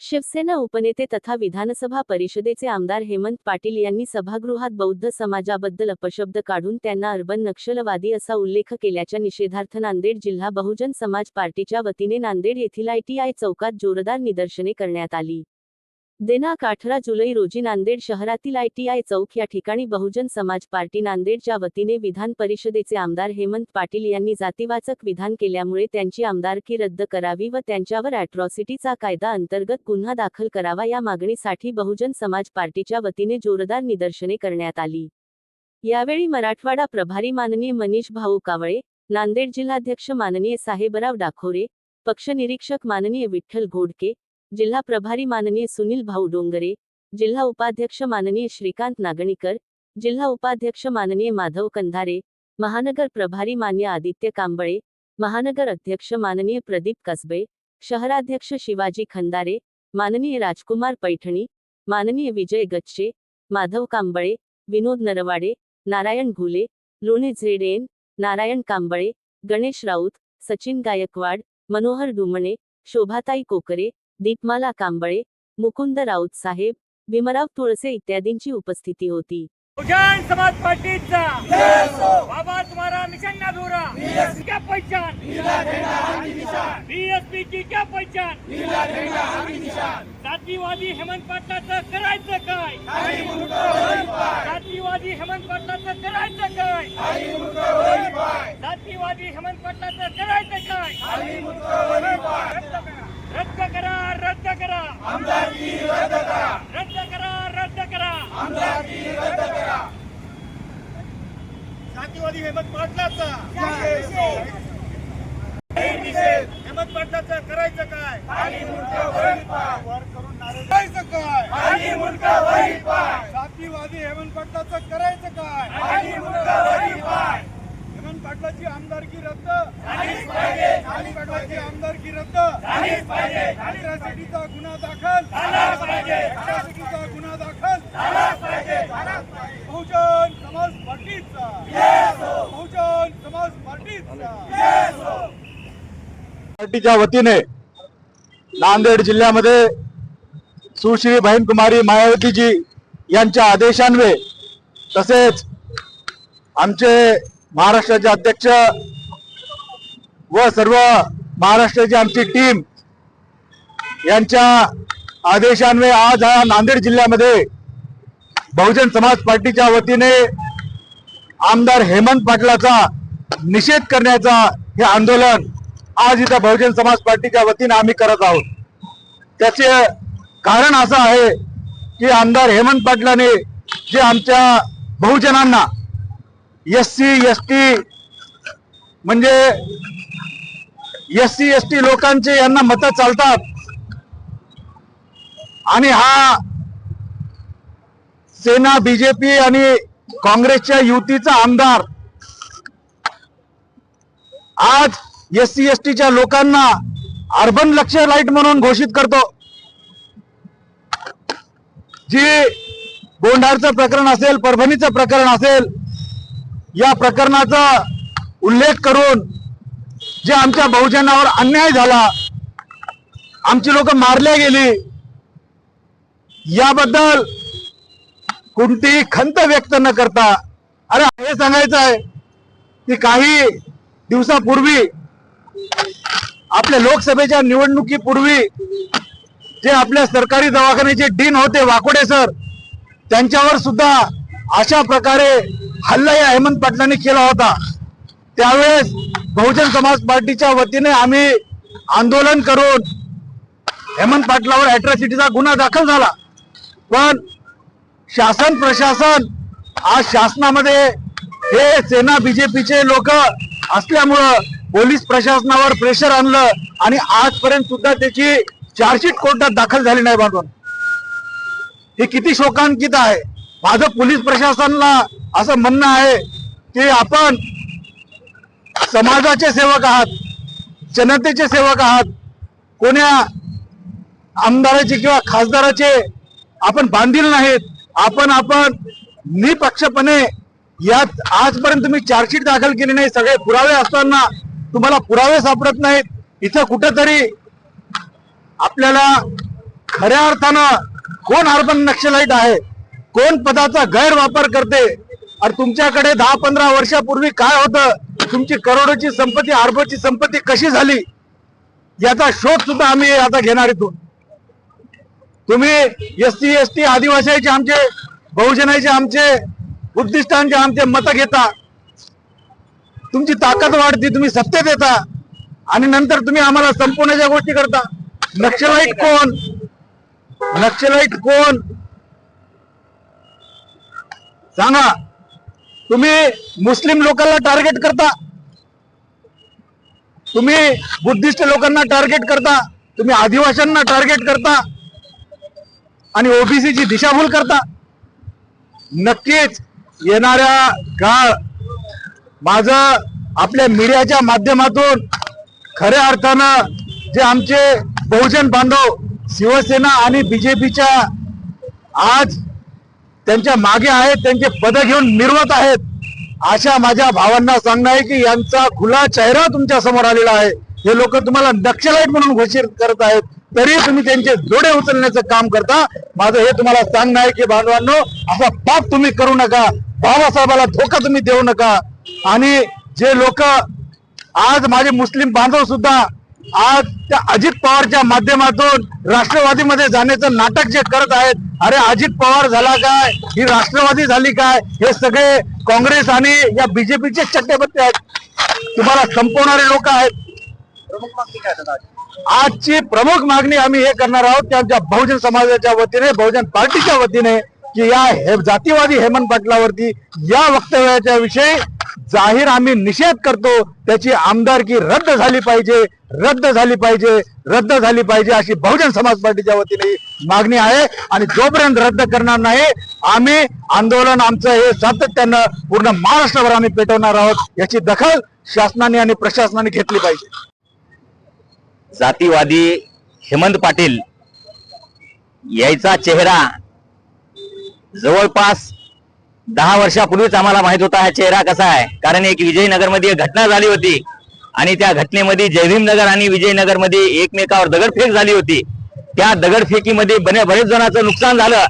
शिवसेना उपनेते तथा विधानसभा परिषदेचे आमदार हेमंत पाटील यांनी सभागृहात बौद्ध समाजाबद्दल अपशब्द काढून त्यांना अर्बन नक्षलवादी असा उल्लेख केल्याच्या निषेधार्थ नांदेड जिल्हा बहुजन समाज पार्टीच्या वतीने नांदेड येथील आयटीआय चौकात जोरदार निदर्शने करण्यात आली. दिनांक अठरा जुलै रोजी नांदेड शहरातील आयटीआय चौक या ठिकाणी बहुजन समाज पार्टी नांदेडच्या वतीने विधान परिषदेचे आमदार हेमंत पाटील यांनी जातीवाचक विधान केल्यामुळे त्यांची आमदारकी रद्द करावी व त्यांच्यावर अॅट्रॉसिटीचा कायदा अंतर्गत गुन्हा दाखल करावा या मागणीसाठी बहुजन समाज पार्टीच्या वतीने जोरदार निदर्शने करण्यात आली. यावेळी मराठवाडा प्रभारी माननीय मनीष भाऊ कावळे नांदेड जिल्हाध्यक्ष माननीय साहेबराव डाखोरे पक्षनिरीक्षक माननीय विठ्ठल घोडके जिल्हा प्रभारी माननीय सुनील भाऊ डोंगरे जिल्हा उपाध्यक्ष माननीय श्रीकांत नागणीकर जिल्हा उपाध्यक्ष माननीय माधव कंधारे महानगर प्रभारी मान्य आदित्य कांबळे महानगर अध्यक्ष माननीय प्रदीप कसबे शहराध्यक्ष शिवाजी खंदारे माननीय राजकुमार पैठणी माननीय विजय गच्चे माधव कांबळे विनोद नरवाडे नारायण घुले लोणे झेडेन नारायण कांबळे गणेश राऊत सचिन गायकवाड मनोहर डुमणे शोभाताई कोकरे दीपमाला कांबळे मुकुंद राऊत साहेब भीमराव तुळसे इत्यादींची उपस्थिती होती. बहुजन समाज पार्टीचा. बाबा तुम्हारा मिशन अधूरा क्या पहचान? बीएसपी की क्या पहचान? जातीवादी हेमंत पाटलाचं करायचं काय? जातीवादी हेमंत पाटलाचं करायचं काय? जातीवादी हेमंत पाटलाचं करायचं काय रद्द करा रद्द करा रद्द करा रद्द करा जातीवादी हेमंत पाटलाचं करायचं काय वर करून करायचं काय जातीवादी हेमंत पाटलाचं करायचं काय हेमंत पाटलाची आमदारकी रद्द पाहिजे हेमंत पाटलाची आमदारकी रद्द गुन्हा दाखल झालाच पाहिजे अॅट्रॉसिटीचा गुन्हा दाखल झालाच पाहिजे बहुजन समाज पार्टीचा बहुजन समाज पार्टीचा पार्टीच्या वतीने नांदेड जिल्ह्यामध्ये सुश्री बहीणकुमारी मायावतीजी यांच्या आदेशान्वे तसेच आमचे महाराष्ट्राचे अध्यक्ष व सर्व महाराष्ट्राची आमची टीम यांच्या आदेशान्वये आज हा नांदेड जिल्ह्यामध्ये बहुजन समाज पार्टीच्या वतीने आमदार हेमंत पाटलाचा निषेध करण्याचा हे आंदोलन आज इथं बहुजन समाज पार्टीच्या वतीने आम्ही करत आहोत. त्याचे कारण असं आहे की आमदार हेमंत पाटलाने जे आमच्या बहुजनांना एस सी एस टी म्हणजे एस सी एस टी लोकांचे यांना मतं चालतात. आणि हा सेना बीजेपी आणि काँग्रेसच्या युतीचा आमदार आज एस सी एस टीच्या लोकांना अर्बन लक्ष लाइट म्हणून घोषित करतो. जी गोंढारचं प्रकरण असेल परभणीचं प्रकरण असेल या प्रकरणाचा उल्लेख करून जे आमच्या बहुजनावर अन्याय झाला आमची लोक मारल्या गेली याबद्दल कोणतीही खंत व्यक्त न करता अरे हे सांगायचं आहे की काही दिवसापूर्वी आपल्या लोकसभेच्या निवडणुकीपूर्वी जे आपल्या सरकारी दवाखान्याचे डीन होते वाकोडे सर त्यांच्यावर सुद्धा अशा प्रकारे हल्ला या हेमंत पाटलांनी केला होता. त्यावेळेस बहुजन समाज पार्टीच्या वतीने आम्ही आंदोलन करून हेमंत पाटलावर अॅट्रॉसिटीचा गुन्हा दाखल झाला. पण शासन प्रशासन आज शासनामध्ये हे सेना बीजेपीचे लोक असल्यामुळं पोलीस प्रशासनावर प्रेशर आणलं आणि आजपर्यंत सुद्धा त्याची चार्जशीट कोर्टात दाखल झाली नाही बांधून. हे किती शोकांकित आहे. माझं पोलीस प्रशासनाला असं म्हणणं आहे की आपण समाजाचे सेवक आहात जनतेचे सेवक आहात. कोण्या आमदाराचे किंवा खासदाराचे आपण बांधील नाहीत. आपण आपण निपक्षपणे यात आजपर्यंत तुम्ही चार्जशीट दाखल केली नाही. सगळे पुरावे असताना तुम्हाला पुरावे सापडत नाहीत. इथं कुठंतरी आपल्याला खऱ्या अर्थानं कोण अर्बन नक्षलाईट आहे? कोण पदाचा गैरवापर करते? आणि तुमच्याकडे दहा पंधरा वर्षापूर्वी काय होतं? तुमची करोडोची संपत्ती अरबोची संपत्ती कशी झाली? याचा शोध सुद्धा आम्ही आता घेणार इथून. तुम्ही एस सी एस टी आदिवासीचे आमचे बहुजनाचे आमचे बुद्धिस्टांचे आमचे मत घेता. तुमची ताकद वाढते तुम्ही सत्तेत येता. आणि नंतर तुम्ही आम्हाला संपवण्याच्या गोष्टी करता नक्षलाईट कोण? नक्षलाईट कोण? सांगा तुम्ही मुस्लिम लोकांना टार्गेट करता? तुम्ही बुद्धिस्ट लोकांना टार्गेट करता? तुम्ही आदिवाशांना टार्गेट करता? आणि ओबीसीची दिशाभूल करता? नक्कीच येणाऱ्या काळ माझं आपल्या मीडियाच्या माध्यमातून खऱ्या अर्थानं जे आमचे बहुजन बांधव शिवसेना आणि बीजेपीच्या आज त्यांच्या मागे आहेत त्यांचे पद घेऊन मिरवत आहेत अशा माझ्या भावांना सांगणं आहे की यांचा खुला चेहरा तुमच्यासमोर आलेला आहे. हे लोक तुम्हाला नक्षलाईट म्हणून घोषित करत आहेत. तरी तुम्ही त्यांचे जोडे उचलण्याचं काम करता. माझं हे तुम्हाला सांगणं आहे की बांधवांनो असा पाप तुम्ही करू नका. बाबासाहेबाला धोका तुम्ही देऊ नका. आणि जे लोक आज माझे मुस्लिम बांधव सुद्धा आज त्या अजित पवारच्या माध्यमातून राष्ट्रवादीमध्ये जाण्याचं नाटक जे करत आहेत अरे अजित पवार झाला काय? ही राष्ट्रवादी झाली काय? हे सगळे काँग्रेस आणि या बीजेपीचे चट्टेबत्ते आहेत. तुम्हाला संपवणारे लोक आहेत. आजची प्रमुख मागणी आम्ही हे करणार आहोत की आमच्या बहुजन समाजाच्या वतीने बहुजन पार्टीच्या वतीने की या हे जातीवादी हेमंत पाटलावरती या वक्तव्याच्या विषयी जाहीर आम्ही निषेध करतो त्याची आमदारकी रद्द झाली पाहिजे रद्द झाली पाहिजे रद्द झाली पाहिजे अशी बहुजन समाज पार्टीच्या वतीने मागणी आहे. आणि जोपर्यंत रद्द करणार नाही आम्ही आंदोलन आमचं हे सातत्यानं पूर्ण महाराष्ट्रभर आम्ही पेटवणार आहोत याची दखल शासनाने आणि प्रशासनाने घेतली पाहिजे. जातीवादी हेमंत पाटील यायचा चेहरा जवळपास दहा वर्षापूर्वीच आम्हाला माहीत होता हा चेहरा कसा आहे. कारण एक विजयनगरमध्ये घटना झाली होती. आणि त्या घटनेमध्ये जयभीमनगर आणि विजयनगरमध्ये एकमेकावर दगडफेक झाली होती. त्या दगडफेकीमध्ये बने बरेच जणांचं नुकसान झालं.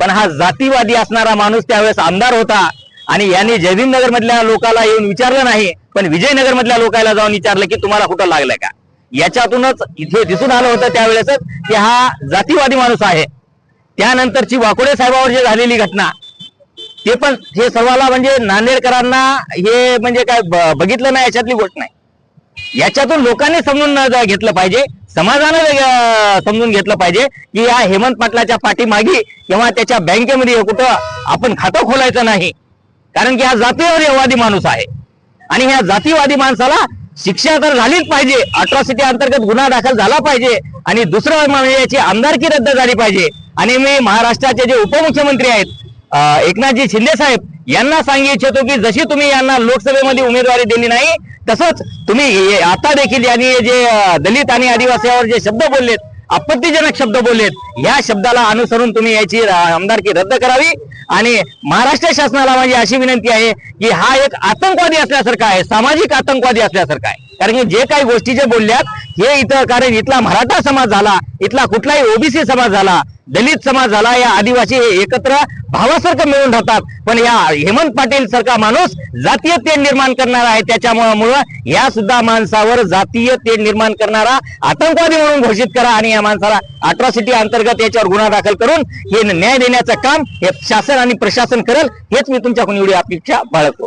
पण हा जातीवादी असणारा माणूस त्यावेळेस आमदार होता. आणि यांनी जयभीमनगर मधल्या लोकांना येऊन विचारलं नाही. पण विजयनगर मधल्या लोकांना जाऊन विचारलं की तुम्हाला कुठं लागलंय का? याच्यातूनच इथे दिसून आलं होतं त्यावेळेसच की हा जातीवादी माणूस आहे. त्यानंतरची वाकोडे साहेबावर जी झालेली घटना ते पण हे सर्वाला म्हणजे नांदेडकरांना हे म्हणजे काय बघितलं नाही याच्यातली गोष्ट नाही. याच्यातून लोकांनी समजून घेतलं पाहिजे समाजानं समजून घेतलं पाहिजे की या हेमंत पाटलाच्या पाठीमागे किंवा त्याच्या बँकेमध्ये कुठं आपण खातं खोलायचं नाही. कारण की हा जातीयवादी माणूस आहे. आणि ह्या जातीवादी माणसाला शिक्षा तर झालीच पाहिजे अट्रॉसिटी अंतर्गत गुन्हा दाखल झाला पाहिजे आणि दुसरं म्हणजे याची आमदारकी रद्द झाली पाहिजे. आणि मी महाराष्ट्राचे जे उपमुख्यमंत्री आहेत एकनाथजी शिंदे साहेब यांना सांगू इच्छितो की जशी तुम्ही यांना लोकसभेमध्ये उमेदवारी दिली नाही तसंच तुम्ही आता देखील यांनी जे दलित आणि आदिवासीवर जे शब्द बोललेत आपत्तीजनक शब्द बोललेत या शब्दाला अनुसरून तुम्ही याची आमदारकी रद्द करावी. आणि महाराष्ट्र शासनाला माझी अशी विनंती आहे की हा एक आतंकवादी असल्यासारखा आहे सामाजिक आतंकवादी असल्यासारखा आहे. कारण की जे काही गोष्टी जे बोलल्यात हे इथं कारण इथला मराठा समाज झाला इथला कुठलाही ओबीसी समाज झाला दलित समाज झाला या आदिवासी हे एकत्र भावासारखं मिळून राहतात. पण या हेमंत पाटील सारखा माणूस जातीय तेढ निर्माण करणारा आहे. त्याच्यामुळं या सुद्धा माणसावर जातीय तेढ निर्माण करणारा आतंकवादी म्हणून घोषित करा आणि या माणसाला अट्रॉसिटी अंतर्गत याच्यावर गुन्हा दाखल करून हे न्याय देण्याचं काम हे शासन आणि प्रशासन करेल. हेच मी तुमच्याकडून एवढी अपेक्षा बाळगतो.